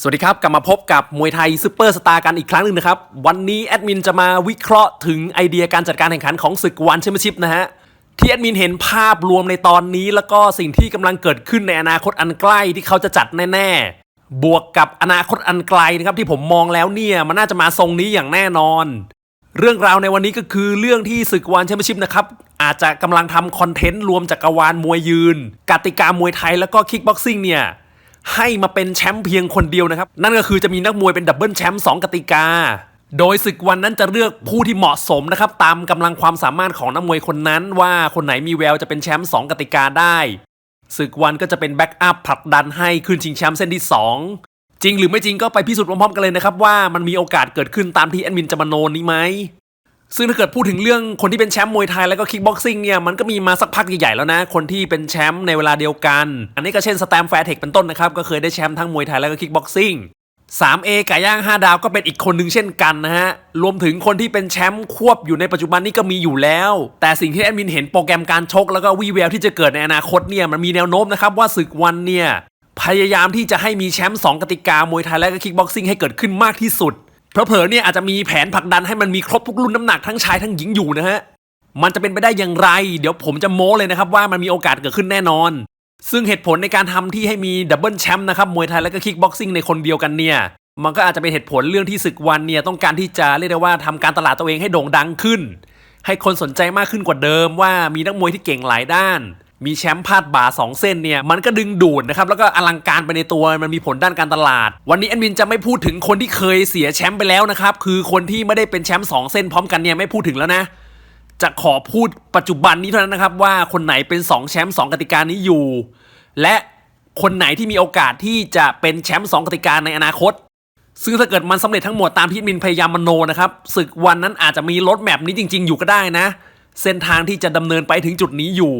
สวัสดีครับ กลับมาพบกับมวยไทยซูเปอร์สตาร์กันอีกครั้งหนึ่งนะครับ วันนี้แอดมินจะมาวิเคราะห์ถึงไอเดียการจัดการแข่งขันของศึกวันแชมเปี้ยนชิพนะฮะ ที่แอดมินเห็นภาพรวมในตอนนี้ แล้วก็สิ่งที่กำลังเกิดขึ้นในอนาคตอันใกล้ที่เขาจะจัดแน่ ๆ บวกกับอนาคตอันไกลนะครับที่ผมมองแล้วเนี่ยมันน่าจะมาทรงนี้อย่างแน่นอน เรื่องราวในวันนี้ก็คือเรื่องที่ศึกวันแชมเปี้ยนชิพนะครับอาจจะกำลังทำคอนเทนต์รวมจักรวาลมวยยืน กติกามวยไทยแล้วก็คิกบ็อกซิ่งเนี่ย ให้มาเป็นแชมป์เพียงคนเดียวนะครับ นั่นก็คือจะมีนักมวยเป็นดับเบิลแชมป์2กติกา โดยศึกวันนั้นจะเลือกผู้ที่เหมาะสมนะครับ ตามกำลังความสามารถของนักมวยคนนั้น ว่าคนไหนมีแววจะเป็นแชมป์2กติกาได้ศึกวันก็จะเป็นแบ็กอัพผลักดันให้ขึ้นชิงแชมป์เส้นที่ 2 จริงหรือไม่จริงก็ไปพิสูจน์พร้อมๆกันเลยนะครับว่ามันมีโอกาสเกิดขึ้นตามที่แอดมินจะมโนนี้ไหม ซึ่งถ้าเกิดพูดถึงเรื่องคนที่เป็นแชมป์มวยไทยแล้วก็คิกบ็อกซิ่งเนี่ยมันก็มีมาสักพักใหญ่ๆแล้วนะ คนที่เป็นแชมป์ในเวลาเดียวกัน อันนี้ก็เช่นสแตมแฟร์เทคเป็นต้นนะครับก็เคยได้แชมป์ทั้งมวยไทยแล้วก็คิกบ็อกซิ่ง 3A ไก่ย่าง 5 ดาวก็เป็นอีกคนหนึ่งเช่นกันนะฮะ รวมถึงคนที่เป็นแชมป์ควบอยู่ในปัจจุบันนี้ก็มีอยู่แล้ว แต่สิ่งที่แอดมินเห็นโปรแกรมการชกแล้วก็วีแววที่จะเกิดในอนาคตเนี่ยมันมีแนวโน้มนะครับว่าศึกวันเนี่ยพยายามที่จะให้มีแชมป์2กติกามวยไทยและก็คิกบ็อกซิ่งให้เกิดขึ้นมากที่สุด เพลอๆเนี่ยอาจจะมีแผนผลักดันให้มันมีครบทุกรุ่นน้ำหนักทั้งชายทั้งหญิงอยู่นะฮะ มันจะเป็นไปได้อย่างไร เดี๋ยวผมจะโม้เลยนะครับว่ามันมีโอกาสเกิดขึ้นแน่นอน ซึ่งเหตุผลในการทำที่ให้มีดับเบิลแชมป์นะครับมวยไทยและก็คิกบ็อกซิ่งในคนเดียวกันเนี่ย มันก็อาจจะเป็นเหตุผลเรื่องที่ศึกวันเนี่ยต้องการที่จะเรียกได้ว่าทำการตลาดตัวเองให้โด่งดังขึ้น ให้คนสนใจมากขึ้นกว่าเดิมว่ามีนักมวยที่เก่งหลายด้าน มีแชมป์พาดบ่าสองเส้นเนี่ย มันก็ดึงดูดนะครับ แล้วก็อลังการไปในตัวมันมีผลด้านการตลาด วันนี้แอดมินจะไม่พูดถึงคนที่เคยเสียแชมป์ไปแล้วนะครับ คือคนที่ไม่ได้เป็นแชมป์สองเส้นพร้อมกันเนี่ยไม่พูดถึงแล้วนะ จะขอพูดปัจจุบันนี้เท่านั้นนะครับว่าคนไหนเป็น 2 แชมป์2กติกานี้อยู่ และคนไหนที่มีโอกาสที่จะเป็นแชมป์2กติกาในอนาคตซึ่งถ้าเกิดมันสำเร็จทั้งหมดตามที่มินพยายามมโนนะครับศึกวันนั้นอาจจะมีรถแมพนี้จริง ๆ อยู่ก็ได้นะ เส้นทางที่จะดำเนินไปถึงจุดนี้อยู่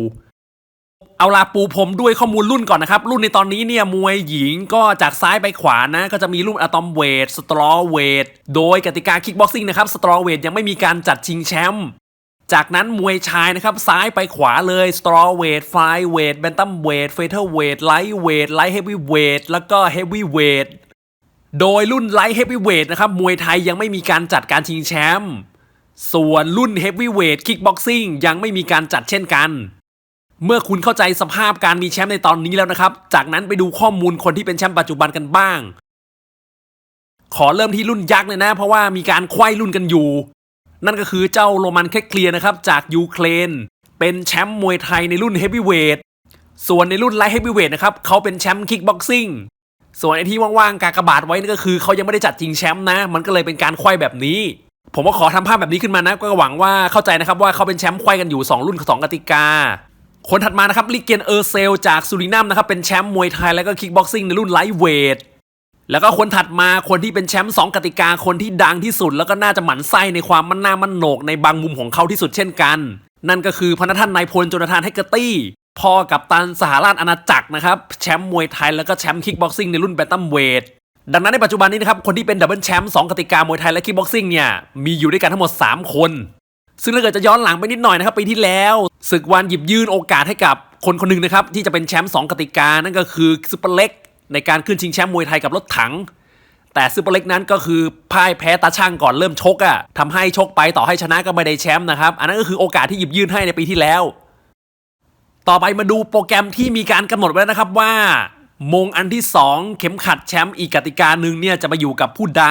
เอาลาปูผมด้วยข้อมูลรุ่นก่อนนะครับ รุ่นในตอนนี้เนี่ยมวยหญิงก็จากซ้ายไปขวานะ ก็จะมีรุ่นอะตอมเวทสตรอเวทโดยกติกาคิกบ็อกซิ่งนะครับสตรอเวทยังไม่มีการจัดชิงแชมป์จากนั้นมวยชายนะครับ ซ้ายไปขวาเลยสตรอเวทไฟเวทแบนตัมเวทเฟเธอร์เวทไลท์เวทไลท์เฮฟวี่เวทแล้วก็เฮฟวี่เวทโดยรุ่นไลท์เฮฟวี่เวทนะครับมวยไทยยังไม่มีการจัดการชิงแชมป์ส่วนรุ่นเฮฟวี่เวทคิกบ็อกซิ่งยังไม่มีการจัดเช่นกัน เมื่อคุณเข้าใจสภาพการมีแชมป์ในตอนนี้แล้วนะครับ จากนั้นไปดูข้อมูลคนที่เป็นแชมป์ปัจจุบันกันบ้าง ขอเริ่มที่รุ่นยักษ์เลยนะ เพราะว่ามีการไขว้รุ่นกันอยู่ นั่นก็คือเจ้าโรมันแคคเคลียร์นะครับ จากยูเครน เป็นแชมป์มวยไทยในรุ่นเฮฟวีเวท ส่วนในรุ่นไลท์เฮฟวีเวทนะครับเขาเป็นแชมป์คิกบ็อกซิ่ง ส่วนไอที่ว่างๆ กากระบาทไว้นั่นก็คือเขายังไม่ได้จัดจริงแชมป์นะ มันก็เลยเป็นการไขว้แบบนี้ผมก็ขอทำภาพแบบนี้ขึ้นมานะ ก็หวังว่าเข้าใจนะครับว่าเขาเป็นแชมป์ไขว้กันอยู่ 2 รุ่น2กติกา คนถัดมานะครับลิเกนเออร์เซลจากสุรินัมนะครับเป็นแชมป์มวยไทยแล้วก็คิกบ็อกซิ่งในรุ่นไลท์เวทแล้วก็คนถัดมาคนที่เป็นแชมป์2กติกาคนที่ดังที่สุด แล้วก็น่าจะหมั่นไส้ในความมั่นหน้ามั่นโหนกในบางมุมของเขาที่สุดเช่นกัน นั่นก็คือพนัท่านนายพลจนาธานแฮกเกอร์ตี้พ่อกับตันสหราชอาณาจักรนะครับแชมป์มวยไทยแล้วก็แชมป์คิกบ็อกซิ่งในรุ่นแบนตัมเวทดังนั้นในปัจจุบันนี้นะครับคนที่เป็นดับเบิลแชมป์2กติกามวยไทยและคิกบ็อกซิ่งเนี่ยมีอยู่ด้วยกันทั้งหมด 3 คน ซึ่งถ้าเกิดจะย้อนหลังไปนิดหน่อยนะครับปีที่แล้วศึกวันหยิบยื่นโอกาสให้กับคนคนหนึ่งนะครับที่จะเป็นแชมป์2กติกา นั่นก็คือซุปเปอร์เล็กในการขึ้นชิงแชมป์มวยไทยกับรถถัง แต่ซุปเปอร์เล็กนั้นก็คือพ่ายแพ้ตาช่างก่อนเริ่มชกอะ่ะทำให้ชกไปต่อให้ชนะก็ไม่ได้แชมป์นะครับ อันนั้นก็คือโอกาสที่หยิบยื่นให้ในปีที่แล้ว ต่อไปมาดูโปรแกรมที่มีการกำหนดไว้นะครับว่า มงอันที่ 2 เข็มขัดแชมป์อีกกติกาหนึ่งเนี่ยจะมาอยู่กับผู้ใด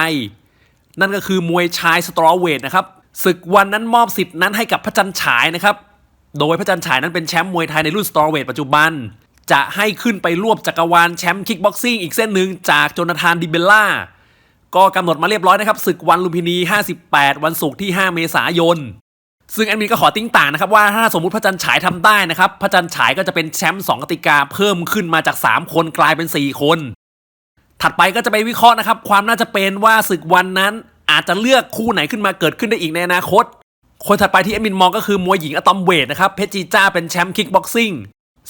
นั่นก็คือมวยชายสตรอเวทนะครับ ศึกวันนั้นมอบสิทธิ์นั้นให้กับพระจันฉายนะครับ โดยพระจันฉายนั้นเป็นแชมป์มวยไทยในรุ่นสตอรอเวทปัจจุบัน จะให้ขึ้นไปรวบจักรวาลแชมป์คิกบ็อกซิ่งอีกเส้นหนึ่งจากโจนาธานดิเบลล่า ก็กำหนดมาเรียบร้อยนะครับศึกวันลุมพินี 58 วันศุกร์ที่ 5 เมษายน ซึ่งแอดมินก็ขอติ้งต่างนะครับว่าถ้าสมมติพระจันฉายทำได้นะครับพระจันฉายก็จะเป็นแชมป์2กติกาเพิ่มขึ้นมาจาก 3 คนกลายเป็น 4 คน ถัดไปก็จะไปวิเคราะห์นะครับความน่าจะเป็นว่าศึกวันนั้น อาจจะเลือกคู่ไหนขึ้นมาเกิดขึ้นได้อีกในอนาคต คนถัดไปที่แอดมินมองก็คือมวยหญิงอะตอมเวทนะครับ เพชรจีจ้าเป็นแชมป์คิกบ็อกซิ่ง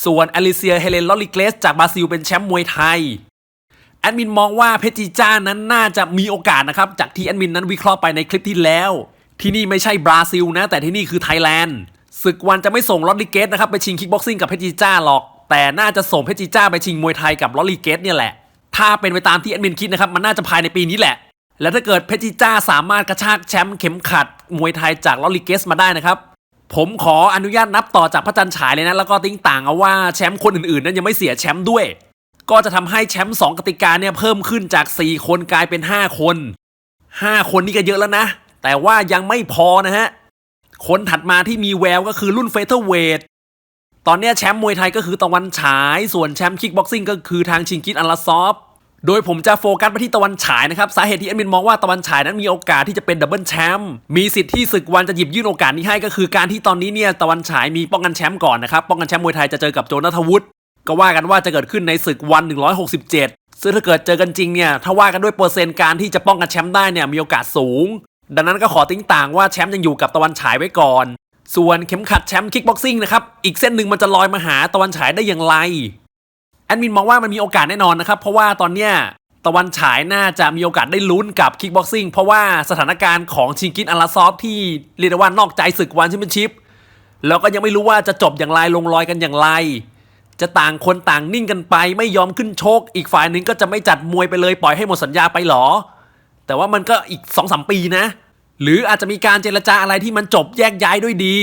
ส่วนอลิเซียเฮเลนลอริเกสจากบราซิลเป็นแชมป์มวยไทย แอดมินมองว่าเพชรจีจ้านั้นน่าจะมีโอกาสนะครับจากที่แอดมินนั้นวิเคราะห์ไปในคลิปที่แล้ว ที่นี่ไม่ใช่บราซิลนะ แต่ที่นี่คือไทยแลนด์ศึกวันจะไม่ส่งลอริเกสนะครับไปชิงคิกบ็อกซิ่งกับเพชรจีจ้าหรอก แต่น่าจะส่งเพชรจีจ้าไปชิงมวยไทยกับลอริเกสเนี่ยแหละ ถ้าเป็นไปตามที่แอดมินคิดนะครับมันน่าจะภายในปีนี้แหละ และถ้าเกิดเพชรจิจ้าสามารถกระชากแชมป์เข็มขัด มวยไทยจากลอลิเกสมาได้นะครับ ผมขออนุญาตนับต่อจากพระจันทร์ฉายเลยนะ แล้วก็ติ้งต่างเอาว่าแชมป์คนอื่นๆ นั้นยังไม่เสียแชมป์ด้วย ก็จะทำให้แชมป์สองกติกาเนี่ยเพิ่มขึ้นจาก 4 คนกลายเป็น 5 คน 5 คนนี่ก็เยอะแล้วนะ แต่ว่ายังไม่พอนะฮะ คนถัดมาที่มีแววก็คือรุ่นเฟเธอร์เวทตอนนี้แชมป์มวยไทยก็คือตะวันฉาย ส่วนแชมป์คิกบ็อกซิ่งก็คือทางชิงกิตอัลลาซอฟ โดยผมจะโฟกัสไปที่ตะวันฉายนะครับ สาเหตุที่แอดมินมองว่าตะวันฉายนั้นมีโอกาสที่จะเป็นดับเบิลแชมป์มีสิทธิ์ที่ศึกวันจะหยิบยื่นโอกาสนี้ให้ก็คือการที่ตอนนี้เนี่ยตะวันฉายมีป้องกันแชมป์ก่อนนะครับป้องกันแชมป์มวยไทยจะเจอกับโจนาธวุฒิก็ว่ากันว่าจะเกิดขึ้นในศึกวัน 167 ซึ่งถ้าเกิดเจอกันจริงเนี่ยถ้าว่ากันด้วยเปอร์เซ็นต์การที่จะป้องกันแชมป์ได้เนี่ยมีโอกาสสูง ดังนั้นก็ขอติ้งต่างว่าแชมป์ยังอยู่กับตะวันฉายไว้ก่อน ส่วนเข็มขัดแชมป์คิกบ็อกซิ่งนะครับอีกเส้นหนึ่งมันจะลอยมาหาตะวันฉายได้อย่างไร แอดมินมองว่ามันมีโอกาสแน่นอนนะครับ เพราะว่าตอนเนี้ยตะวันฉายน่าจะมีโอกาสได้ลุ้นกับคิกบ็อกซิ่งเพราะว่าสถานการณ์ของชิงกินอัลลาซอฟที่เรียกได้ว่านอกใจศึกวันแชมเปี้ยนชิพแล้วก็ยังไม่รู้ว่าจะจบอย่างไรลงรอยกันอย่างไร จะต่างคนต่างนิ่งกันไป ไม่ยอมขึ้นโชกอีกฝ่ายหนึ่งก็จะไม่จัดมวยไปเลยปล่อยให้หมดสัญญาไปหรอ แต่ว่ามันก็อีก2อสปีนะ หรืออาจจะมีการเจรจาอะไรที่มันจบแยกย้ายด้วยดี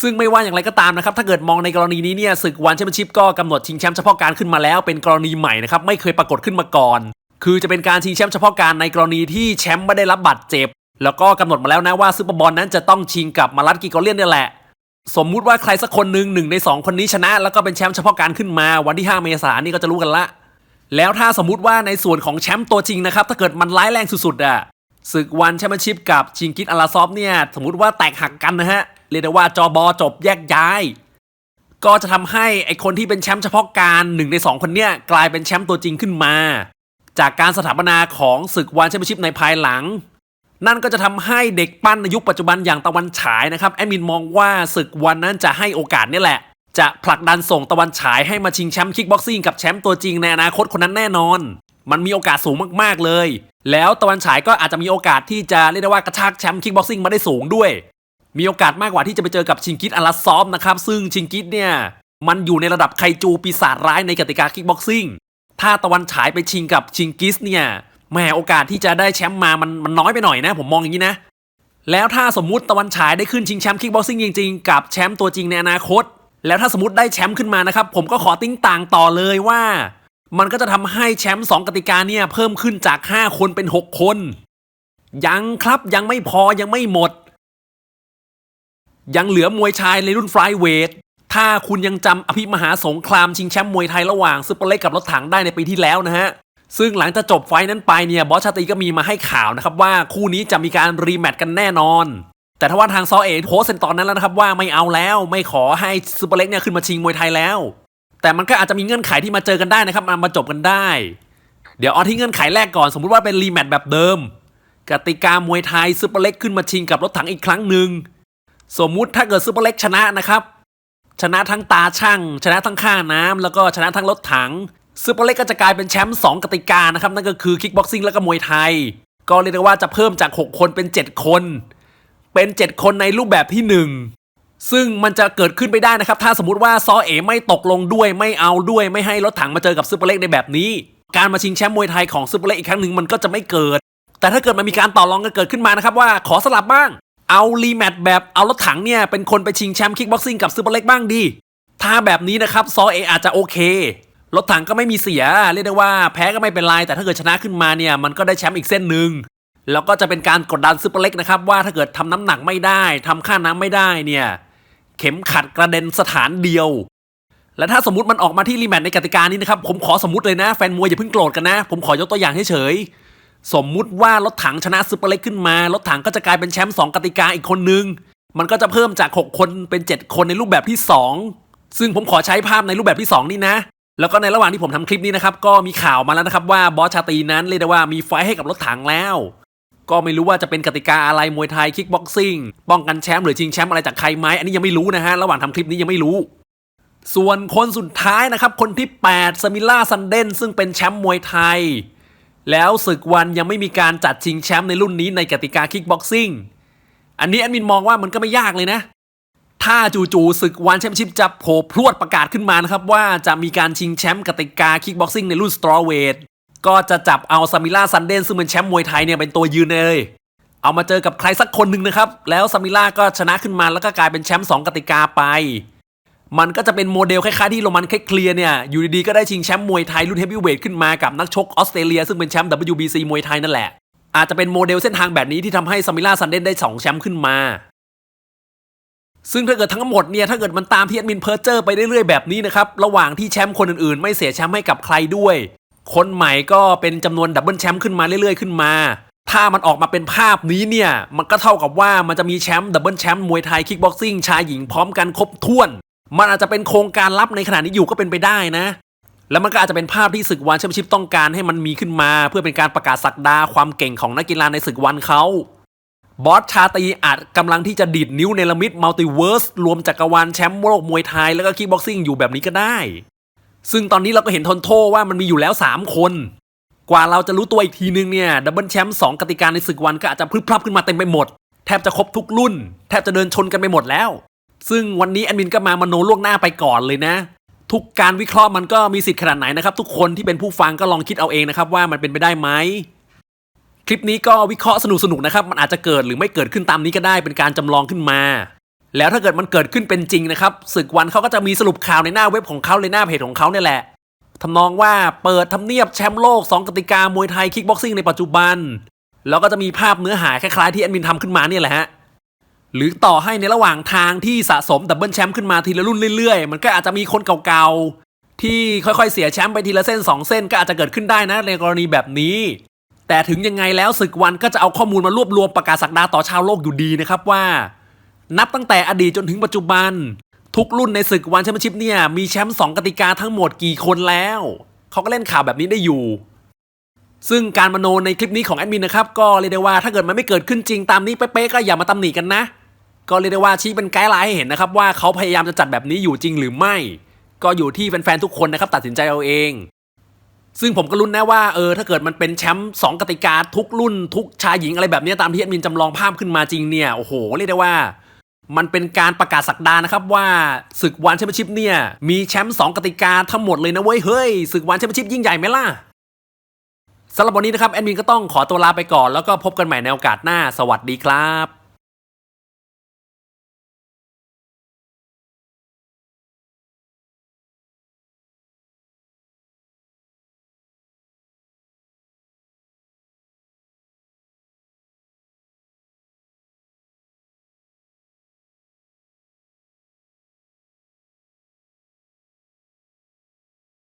ซึ่งไม่ว่าอย่างไรก็ตามนะครับถ้าเกิดมองในกรณีนี้เนี่ยศึกวันแชมเปี้ยนชิพก็กำหนดชิงแชมป์เฉพาะการขึ้นมาแล้วเป็นกรณีใหม่นะครับไม่เคยปรากฏขึ้นมาก่อน คือจะเป็นการชิงแชมป์เฉพาะการในกรณีที่แชมป์ไม่ได้รับบาดเจ็บ แล้วก็กำหนดมาแล้วนะว่าซูเปอร์บอลนั้นจะต้องชิงกับมารัตกิโกเลียนนี่แหละสมมุติว่าใครสักคนหนึ่งหนึ่งในสองคนนี้ชนะ แล้วก็เป็นแชมป์เฉพาะการขึ้นมาวันที่ 5 เมษายนนี่ก็จะรู้กันละ แล้วถ้าสมมติว่าในส่วนของแชมป์ตัวจริงนะครับ ถ้าเกิดมันร้ายแรงสุดๆอะศึกวันแชมเปี้ยนชิพกับชิงกิตอลาซอฟเนี่ยสมมติว่าแตกหักกันนะฮะ รียกได้ว่าจอบอจบแยกย้าย ก็จะทำให้ไอคนที่เป็นแชมป์เฉพาะการหนึ่งในสองคนเนี่ยกลายเป็นแชมป์ตัวจริงขึ้นมา จากการสถาปนาของศึกวันแชมเปี้ยนชิพในภายหลัง นั่นก็จะทำให้เด็กปั้นในยุคปัจจุบันอย่างตะวันฉายนะครับแอดมินมองว่าศึกวันนั้นจะให้โอกาสนี่แหละ จะผลักดันส่งตะวันฉายให้มาชิงแชมป์คิกบ็อกซิ่งกับแชมป์ตัวจริงในอนาคตคนนั้นแน่นอน มันมีโอกาสสูงมากๆเลยแล้วตะวันฉายก็อาจจะมีโอกาสที่จะเรียกได้ว่ากระชากแชมป์คิกบ็อกซิ่งมาได้สูงด้วย มีโอกาสมากกว่าที่จะไปเจอกับชิงกิตอัลลาซอฟนะครับซึ่งชิงกิตเนี่ยมันอยู่ในระดับไคจูปีศาจร้ายในกติกาคิกบ็อกซิ่งถ้าตะวันฉายไปชิงกับชิงกิสเนี่ยแหมโอกาสที่จะได้แชมป์มามันมันน้อยไปหน่อยนะ ผมมองอย่างนี้นะ แล้วถ้าสมมติตะวันฉายได้ขึ้นชิงแชมป์คิกบ็อกซิ่งจริงๆ กับแชมป์ตัวจริงในอนาคต แล้วถ้าสมมติได้แชมป์ขึ้นมานะครับ ผมก็ขอติ้งต่างต่อเลยว่า มันก็จะทำให้แชมป์2กติกาเนี่ยเพิ่มขึ้นจาก 5 คนเป็น 6 คน ยังครับยังไม่พอยังไม่หมด ยังเหลือมวยชายในรุ่นฟลายเวทถ้าคุณยังจำอภิมหาสงครามชิงแชมป์มวยไทยระหว่างซุปเปอร์เล็กกับรถถังได้ในปีที่แล้วนะฮะ ซึ่งหลังจากจบไฟนั้นไปเนี่ยบอสชาตรีก็มีมาให้ข่าวนะครับว่าคู่นี้จะมีการรีแมตช์กันแน่นอน แต่ถ้าว่าทางซอเอโพสต์ในตอนนั้นแล้วนะครับว่าไม่เอาแล้วไม่ขอให้ซุปเปอร์เล็กเนี่ยขึ้นมาชิงมวยไทยแล้ว แต่มันก็อาจจะมีเงื่อนไขที่มาเจอกันได้นะครับมามาจบกันได้ เดี๋ยวเอาที่เงื่อนไขแรกก่อนสมมุติว่าเป็นรีแมตช์แบบเดิม กติกามวยไทยซุปเปอร์เล็กขึ้นมาชิงกับรถถังอีกครั้งหนึ่ง สมมุติถ้าเกิดซุปเปอร์เล็กชนะนะครับ ชนะทั้งตาช่าง ชนะทั้งค่าน้ำแล้วก็ชนะทั้งรถถังซูเปอร์เล็กก็จะกลายเป็นแชมป์2กติกานะครับ นั่นก็คือคิกบ็อกซิ่งแล้วก็มวยไทย ก็เรียกได้ว่าจะเพิ่มจาก 6 คนเป็น 7 คน เป็น 7 คนในรูปแบบที่ 1 ซึ่งมันจะเกิดขึ้นไปได้นะครับ ถ้าสมมติว่าซอเอไม่ตกลงด้วยไม่เอาด้วยไม่ให้รถถังมาเจอกับซูเปอร์เล็กในแบบนี้ การมาชิงแชมป์มวยไทยของซูเปอร์เล็กอีกครั้งหนึ่งมันก็จะไม่เกิด แต่ถ้าเกิดมันมีการต่อรองกันเกิดขึ้นมานะครับว่าขอสลับบ้าง เอารีแมตช์แบบเอารถถังเนี่ย เป็นคนไปชิงแชมป์คิกบ็อกซิ่งกับซูเปอร์เล็กบ้างดี ถ้าแบบนี้นะครับซอเออาจจะโอเค รถถังก็ไม่มีเสีย เรียกได้ว่าแพ้ก็ไม่เป็นไร แต่ถ้าเกิดชนะขึ้นมาเนี่ย มันก็ได้แชมป์อีกเส้นหนึ่งแล้วก็จะเป็นการกดดันซูเปอร์เล็กนะครับ ว่าถ้าเกิดทำน้ำหนักไม่ได้ทำค่าน้ำไม่ได้เนี่ย เข็มขัดกระเด็นสถานเดียว และถ้าสมมติมันออกมาที่รีแมตช์ในกติกานี้นะครับผมขอสมมติเลยนะแฟนมวยอย่าเพิ่งโกรธกันนะ ผมขอยกตัวอย่างเฉยๆ สมมุติว่ารถถังชนะซูเปอร์เล็กขึ้นมารถถังก็จะกลายเป็นแชมป์สองกติกาอีกคนนึง มันก็จะเพิ่มจาก 6 คนเป็น 7 คนในรูปแบบที่ 2 ซึ่งผมขอใช้ภาพในรูปแบบที่ 2 นี่นะ แล้วก็ในระหว่างที่ผมทำคลิปนี้นะครับก็มีข่าวมาแล้วนะครับว่าบอสชาตีนั้นเรียกได้ว่ามีไฟให้กับรถถังแล้ว ก็ไม่รู้ว่าจะเป็นกติกาอะไรมวยไทยคิกบ็อกซิ่งป้องกันแชมป์หรือชิงแชมป์อะไรจากใครไหมอันนี้ยังไม่รู้นะฮะระหว่างทำคลิปนี้ยังไม่รู้ส่วนคนสุดท้ายนะครับ คนที่ 8 สมิล่าซันเดนซึ่งเป็นแชมป์มวยไทย แล้วศึกวันยังไม่มีการจัดชิงแชมป์ในรุ่นนี้ในกติกาคิกบ็อกซิ่ง อันนี้แอดมินมองว่ามันก็ไม่ยากเลยนะ ถ้าจู่ๆศึกวันแชมเปี้ยนชิพจะโผล่พรวดประกาศขึ้นมานะครับ ว่าจะมีการชิงแชมป์กติกาคิกบ็อกซิ่งในรุ่นสตรอเวทก็จะจับเอาซามิล่าซันเดนซึ่งเป็นแชมป์มวยไทยเนี่ยเป็นตัวยืนเลย เอามาเจอกับใครสักคนหนึ่งนะครับ แล้วซามิล่าก็ชนะขึ้นมาแล้วก็กลายเป็นแชมป์สองกติกาไป มันก็จะเป็นโมเดลคล้ายๆที่โรมันเคลียร์เนี่ย อยู่ดีๆ ก็ได้ชิงแชมป์มวยไทยรุ่นเฮฟวีเวทขึ้นมากับนักชกออสเตรเลียซึ่งเป็นแชมป์ WBC มวยไทยนั่นแหละ อาจจะเป็นโมเดลเส้นทางแบบนี้ที่ทำให้ซามิล่าซันเดนได้สองแชมป์ขึ้นมา ซึ่งถ้าเกิดทั้งหมดเนี่ยถ้าเกิดมันตามที่แอดมินเพอร์เจอร์ไปเรื่อยๆแบบนี้นะครับระหว่างที่แชมป์คนอื่นๆ ไม่เสียแชมป์ให้กับใครด้วย คนใหม่ก็เป็นจำนวนดับเบิลแชมป์ขึ้นมาเรื่อยๆขึ้นมาถ้ามันออกมาเป็นภาพนี้เนี่ย มันก็เท่ากับว่ามันจะมีแชมป์ดับเบิลแชมป์มวยไทยคิกบ็อกซิ่งชายหญิงพร้อมกันครบถ้วน มันอาจจะเป็นโครงการลับในขณะนี้อยู่ก็เป็นไปได้นะ แล้วมันก็อาจจะเป็นภาพที่ศึกวันแชมเปี้ยนชิพต้องการให้มันมีขึ้นมา เพื่อเป็นการประกาศสักดาความเก่งของนักกีฬาในศึกวันเขาบอสชาตีอาจกำลังที่จะดีดนิ้วเนลมิดมัลติเวิร์สรวมจักรวาลแชมป์โลกมวยไทยแล้วก็คิกบ็อกซิ่งอยู่แบบนี้ก็ได้ ซึ่งตอนนี้เราก็เห็นทนโทว่ามันมีอยู่แล้ว 3 คน กว่าเราจะรู้ตัวอีกทีนึงเนี่ยดับเบิลแชมป์สกติกาในศึกวันก็อาจจะพลึบพลับขึ้นมาเต็มไปหมด แทบจะครบทุกรุ่น แทบจะเดินชนกันไปหมดแล้ว ซึ่งวันนี้แอดมินก็มามโนล่วงหน้าไปก่อนเลยนะ ทุกการวิเคราะห์มันก็มีสิทธิ์ขนาดไหนนะครับทุกคนที่เป็นผู้ฟังก็ลองคิดเอาเองนะครับว่ามันเป็นไปได้ไหมคลิปนี้ก็วิเคราะห์สนุกๆนะครับ มันอาจจะเกิดหรือไม่เกิดขึ้นตามนี้ก็ได้เป็นการจำลองขึ้นมา แล้วถ้าเกิดมันเกิดขึ้นเป็นจริงนะครับศึกวันเขาก็จะมีสรุปข่าวในหน้าเว็บของเขาในหน้าเพจของเขาเนี่ยแหละทำนองว่าเปิดทำเนียบแชมป์โลก 2 กติกามวยไทยคิกบ็อกซิ่งในปัจจุบัน แล้วก็จะมีภาพเนื้อหาคล้ายๆที่แอดมินทำขึ้นมาเนี่ยแหละฮะ หรือต่อให้ในระหว่างทางที่สะสมดับเบิลแชมป์ขึ้นมาทีละรุ่นเรื่อยๆ มันก็อาจจะมีคนเก่าๆ ที่ค่อยๆเสียแชมป์ไปทีละเส้น 2 เส้นก็อาจจะเกิดขึ้นได้นะในกรณีแบบนี้ แต่ถึงยังไงแล้วศึกวันก็จะเอาข้อมูลมารวบรวมประกาศสักดาต่อชาวโลกอยู่ดีนะครับว่า นับตั้งแต่อดีตจนถึงปัจจุบัน ทุกรุ่นในศึกวันแชมเปี้ยนชิพเนี่ยมีแชมป์สองกติกาทั้งหมดกี่คนแล้วเขาก็เล่นข่าวแบบนี้ได้อยู่ซึ่งการมโนในคลิปนี้ของแอดมินนะครับ ก็เรียกได้ว่าถ้าเกิดมันไม่เกิดขึ้นจริงตามนี้เป๊ะๆก็อย่ามาตำหนิกันนะ ก็เรียกได้ว่าชี้เป็นไกด์ไลน์ให้เห็นนะครับว่าเขาพยายามจะจัดแบบนี้อยู่จริงหรือไม่ ก็อยู่ที่แฟนๆทุกคนนะครับตัดสินใจเอาเอง ซึ่งผมก็ลุ้นนะว่าเออถ้าเกิดมันเป็นแชมป์สองกติกาทุกรุ่น ทุกชายหญิงอะไรแบบนี้ตามที่แอดมินจำลองภาพขึ้นมาจริงเนี่ยโอ้โหเรียกได้ว่า มันเป็นการประกาศสักดานะครับว่าศึกวันแชมเปี้ยนชิพเนี่ยมีแชมป์สองกติกาทั้งหมดเลยนะเว้ยเฮ้ยศึกวันแชมเปี้ยนชิพยิ่งใหญ่ไหมล่ะสำหรับวันนี้นะครับแอดมินก็ต้องขอตัวลาไปก่อนแล้วก็พบกันใหม่ในโอกาสหน้า สวัสดีครับ